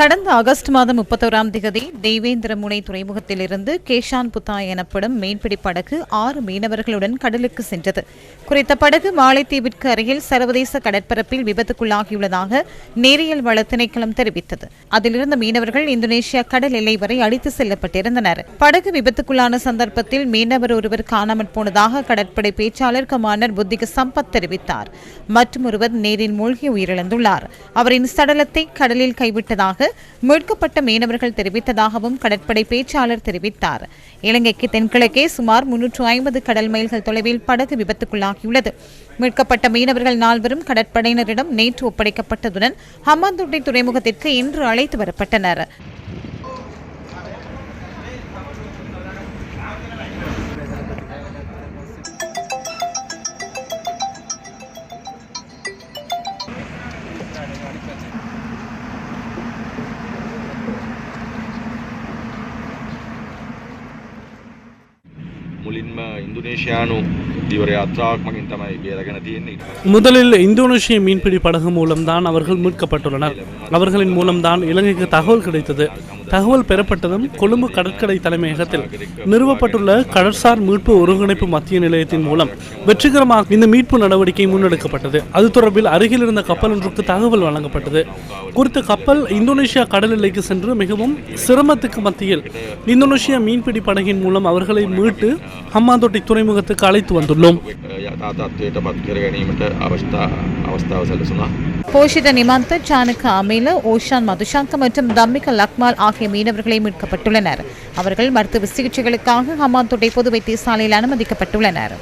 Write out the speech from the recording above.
கடந்த ஆகஸ்ட் மாதம் முப்பத்தோராம் திகதி தேவேந்திரமுனை துறைமுகத்திலிருந்து கேஷான் புத்தாய் எனப்படும் மீன்பிடி படகு ஆறு மீனவர்களுடன் கடலுக்கு சென்றது. குறித்த படகு மாலைத்தீவிற்கு அருகில் சர்வதேச கடற்பரப்பில் விபத்துக்குள்ளாகியுள்ளதாக நேரியல் வள திணைக்களம் தெரிவித்தது. அதிலிருந்த மீனவர்கள் இந்தோனேஷியா கடல் எல்லை வரை அடித்து செல்லப்பட்டிருந்தனர். படகு விபத்துக்குள்ளான சந்தர்ப்பத்தில் மீனவர் ஒருவர் காணாமற் போனதாக கடற்படை பேச்சாளர் கமாண்டர் புத்திக சம்பத் தெரிவித்தார். மற்றும் ஒருவர் நேரில் மூழ்கி உயிரிழந்துள்ளார். அவரின் சடலத்தை கடலில் கைவிட்டதாக மீட்கப்பட்ட மீனவர்கள் தெரிவித்ததாகவும் கடற்படை பேச்சாளர் தெரிவித்தார். இலங்கைக்கு தென்கிழக்கே சுமார் முன்னூற்று ஐம்பது கடல் மைல்கள் தொலைவில் படகு விபத்துக்குள்ளாகியுள்ளது. மீட்கப்பட்ட மீனவர்கள் நால்வரும் கடற்படையினரிடம் நேற்று ஒப்படைக்கப்பட்டதுடன் ஹம்பாந்தோட்டை துறைமுகத்திற்கு இன்று அழைத்து வரப்பட்டனர். මුලින්ම ඉන්දුනේශයානු දිවර යාත්‍රාවක් මගින් තමයි බේරගෙන තියෙන්නේ ඊට පස්සේ முதலில் இந்தோனேஷிய மீன்பிடி படகு மூலம்தான் அவர்கள் மீட்கப்பட்டுள்ளனர் அவர்களின் மூலம்தான் இலங்கைக்கு தகவல் கிடைத்தது தகவல் பெறப்பட்டதும் கொழும்பு கடற்கரை தலைமையகத்தில் நிறுவப்பட்டுள்ள கடற்சார் மீட்பு ஒருங்கிணைப்பு மத்திய நிலையத்தின் மூலம் வெற்றிகரமாக இந்த மீட்பு நடவடிக்கை முன்னெடுக்கப்பட்டது அது தொடர்பில் அருகில் இருந்த கப்பல் ஒன்றுக்கு தகவல் வழங்கப்பட்டது குறித்த கப்பல் இந்தோனேஷியா கடல் எல்லைக்கு சென்று மிகவும் சிரமத்துக்கு மத்தியில் இந்தோனேஷியா மீன்பிடி படகின் மூலம் அவர்களை மீட்டு ஹம்மாந்தோட்டை துறைமுகத்துக்கு அழைத்து வந்துள்ளோம். போஷித நிமாந்த சானுக்கு அமேல ஓஷான் மதுஷாங்க மற்றும் தம்மிக லக்மால் ஆகிய மீனவர்களை மீட்கப்பட்டுள்ளனர். அவர்கள் மருத்துவ சிகிச்சைகளுக்காக ஹம்மாந்தோட்டை பொது வைத்தியசாலையில் அனுமதிக்கப்பட்டுள்ளனர்.